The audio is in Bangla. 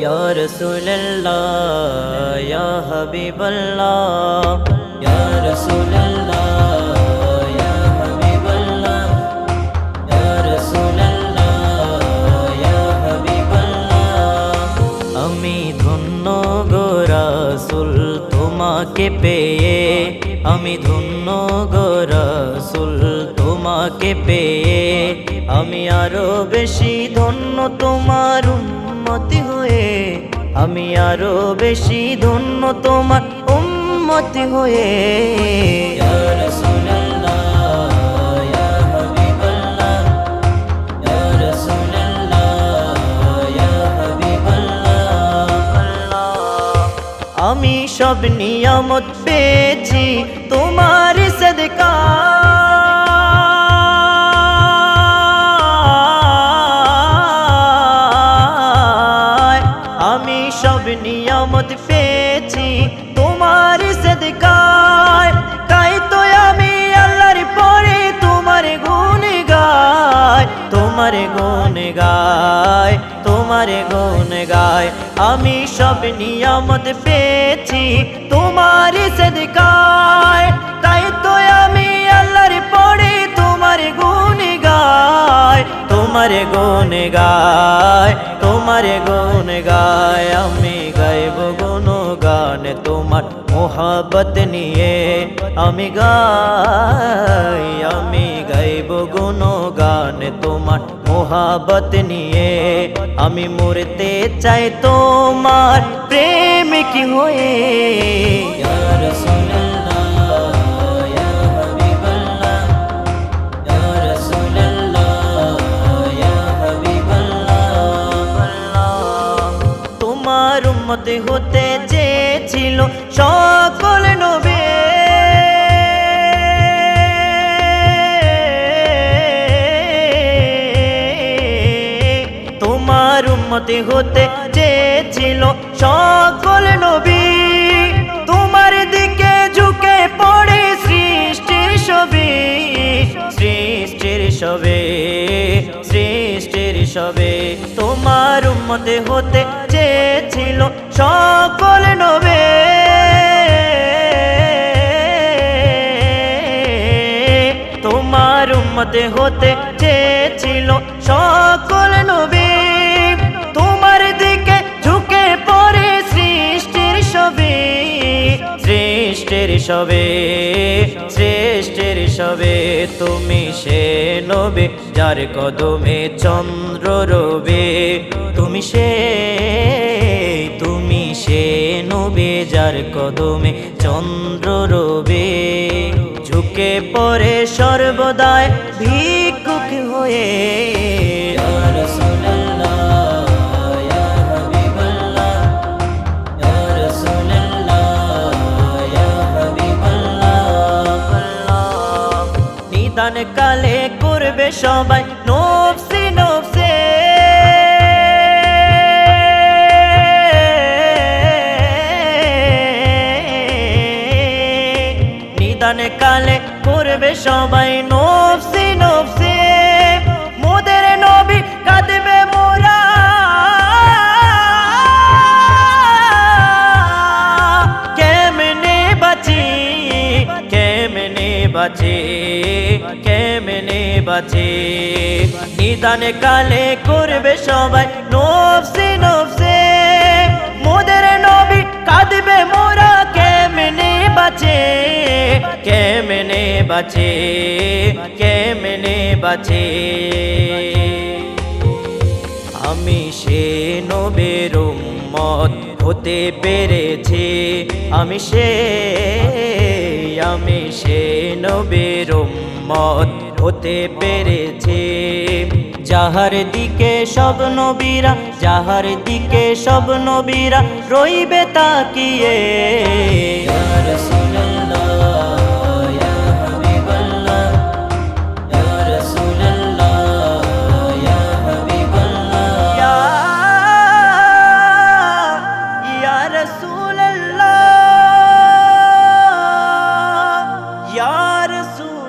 ইয়া রাসূলুল্লাহ ইয়া হাবিবাল্লাহ ইয়া রাসূলুল্লাহ রাসুল তোমাকে পেয়ে, আমি ধন্য গো রাসুল তোমাকে পেয়ে, আমি আরও বেশি ধন্য তোমার আমি আরও বেশি ধন্য তোমার উন্মতি হয়ে। আমি সব নিয়ামত পেয়েছি তোমার সদকা নিয়ামত পেয়েছি তোমার সদকায়। তাই তো আমি আল্লাহর পরে তোমার গুণ গায় তোমার গুণ গায় তোমার গুণ গায় আমি সব নিয়ামত পেয়েছি তোমার সদকায়। তাই তো আমি আল্লাহর পরে তোমার গুণ গায় তোমার গুণ গায় তোমার গুণ গায় আমি গাইব গুন গান তোমার মোহাবত নিয়ে। আমি গাই, আমি গাইব গুনো গান তোমার মোহাবত নিয়ে। আমি মরতে চাই তোমার প্রেম কি হয়ে? ইয়া উম্মত হতে চেয়েছিল সকল নবে। তোমার উম্মতে হতে চেয়েছিল সবে তোমার উম্মতে হতে চেয়েছিল সকল নবে। তোমার উম্মতে হতে চেয়েছিল সকল নবী। সবে সৃষ্টির সবে তুমি সে নবে, যার কদমে চন্দ্র রবে। তুমি সে তুমি সে নবে, যার কদমে চন্দ্র রবে। ঝুঁকে পরে সর্বদায় ভিক্ষুক হয়ে ইয়া কালে করবে সবাই নফসি নফসে নিদান কালে করবে সবাই নফসি নফসে মোদের কাঁদবে মোরা। কেমনে কেমনে কেমনে বাঁচে। নিদান কালে করবে সবাই, নফসি, নফসে। মোদের নবী কাঁদবে মোরা, কেমনে বাঁচে? কেমনে বাঁচে? কেমনে বাঁচে? আমি সে নবের মত হতে পেরেছি। আমি সে আমি সে নবের মত হতে পেরেছে। যাহার দিকে সব নবীরা, যাহার দিকে সব নবীরা রইবে তাকিয়ে। রাসূলুল্লাহ ইয়া রাসূলুল্লাহ